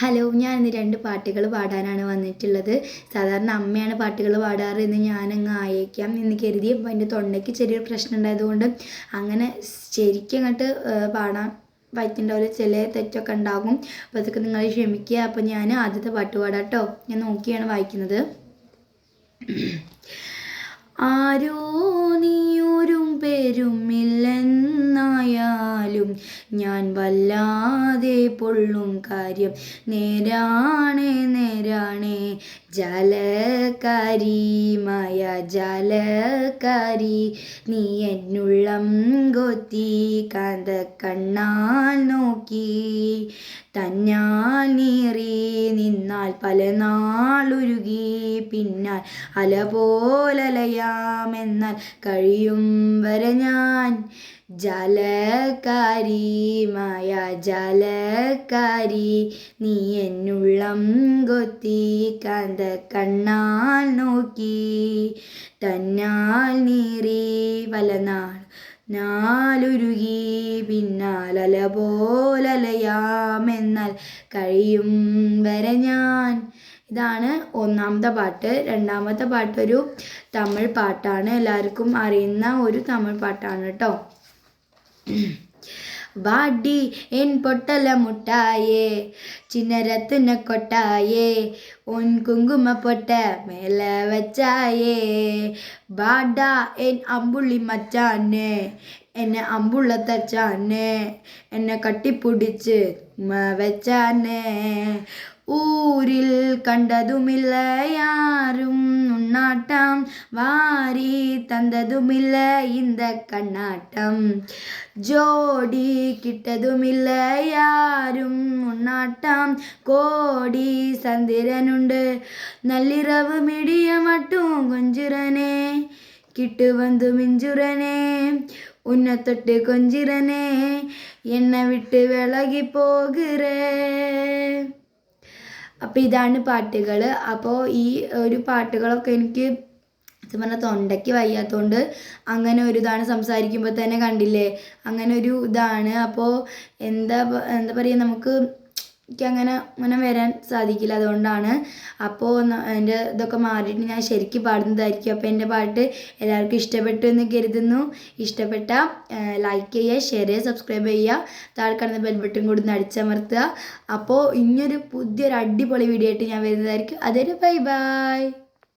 Hello ഞാൻ ഇന്ന് രണ്ട് പാട്ടുകൾ പാടാനാണ് വന്നിട്ടുള്ളത്. സാധാരണ അമ്മയാണ് പാട്ടുകൾ പാടാറ് എന്ന് ഞാനങ്ങ് ആയേക്കാം എന്ന് കരുതി അപ്പോൾ എന്റെ തൊണ്ടയ്ക്ക് ചെറിയൊരു പ്രശ്നം ഉണ്ടായതുകൊണ്ട് അങ്ങനെ ശരിക്കും അങ്ങോട്ട് പാടാൻ പറ്റുണ്ടാവില്ല ചില തെറ്റൊക്കെ ഉണ്ടാകും. അപ്പോൾ അതൊക്കെ നിങ്ങൾ ക്ഷമിക്കുക. അപ്പോൾ ഞാൻ ആദ്യത്തെ പാട്ട് പാടാം കേട്ടോ. ഞാൻ നോക്കിയാണ് വായിക്കുന്നത്. ആരോ നീയൊരും പെരുമില്ലെന്നായാലും ഞാൻ വല്ലാതെ പൊള്ളും കാര്യം. നേരാണേ നേരാണേ. ജലകാരിമായ ജലകാരി നീ എന്നുള്ളം കൊത്തി കാന്ത കണ്ണാൽ നോക്കി. തന്നാൽ നീറി നിന്നാൽ പല നാളുരുകി. പിന്നാൽ അല പോലലയാമെന്നാൽ കഴിയും വരെ ഞാൻ. ജലകാരിമായ ജലകാരി നീ എന്നുള്ളം കൊത്തി കാന്ത കണ്ണാൽ നോക്കി. തന്നാൽ നീറി വലനാൾ നാലുരുകി പിന്നാലല പോലലയാമെന്നാൽ കഴിയും വരെ ഞാൻ. ഇതാണ് ഒന്നാമത്തെ പാട്ട്. രണ്ടാമത്തെ പാട്ടൊരു തമിഴ് പാട്ടാണ്. എല്ലാവർക്കും അറിയുന്ന ഒരു തമിഴ് പാട്ടാണ് കേട്ടോ. வாடி என் பொட்டல முட்டாயே சின்ன ரத்துன கொட்டாயே உன் குங்கும பொட்ட மேல வச்சாயே. வாடா என் அம்புள்ளி மச்சானு என்னை அம்புள்ள தச்சானு என்னை கட்டி பிடிச்சி வச்சானே. ஊரில் கண்டதுமில்லையாரும் உன்னாட்டம் வாரி தந்ததுமில்லை இந்த கண்ணாட்டம். ஜோடி கிட்டதுமில்லை யாரும் உன்னாட்டம் கோடி சந்திரனுண்டு. நள்ளிரவு மிடிய மட்டும் கொஞ்சுரனே கிட்டு வந்து மிஞ்சுரனே உன்னை தொட்டு கொஞ்சிரனே என்னை விட்டு விலகி போகிறே. അപ്പോൾ ഇതാണ് പാട്ടുകൾ അപ്പോൾ ഈ ഒരു പാട്ടുകളൊക്കെ എനിക്ക് സത്യം പറഞ്ഞാൽ തൊണ്ടയ്ക്ക് വയ്യാത്തതുകൊണ്ട് അങ്ങനെ ഒരു ഇതാണ് സംസാരിക്കുമ്പോൾ തന്നെ കണ്ടില്ലേ? അങ്ങനെ ഒരു ഇതാണ്. അപ്പോൾ എന്താ എന്താ പറയുക നമുക്ക് എനിക്ക് അങ്ങനെ വരാൻ സാധിക്കില്ല. അതുകൊണ്ടാണ് അപ്പോൾ എന്റെ ഇതൊക്കെ മാറിയിട്ട് ഞാൻ ശരിക്കും പാടുന്നതായിരിക്കും. അപ്പോൾ എന്റെ പാട്ട് എല്ലാവർക്കും ഇഷ്ടപ്പെട്ടു എന്ന് കരുതുന്നു. ഇഷ്ടപ്പെട്ട ലൈക്ക് ചെയ്യുക ഷെയർ ചെയ്യുക സബ്സ്ക്രൈബ് ചെയ്യുക. താഴെ ബെൽബട്ടും ബെൽ ബട്ടൺ കൂടി ഒന്ന് അടിച്ചമർത്തുക. അപ്പോൾ ഇനിയൊരു പുതിയൊരു അടിപൊളി വീഡിയോ ആയിട്ട് ഞാൻ വരുന്നതായിരിക്കും. അതൊരു ബൈ ബൈ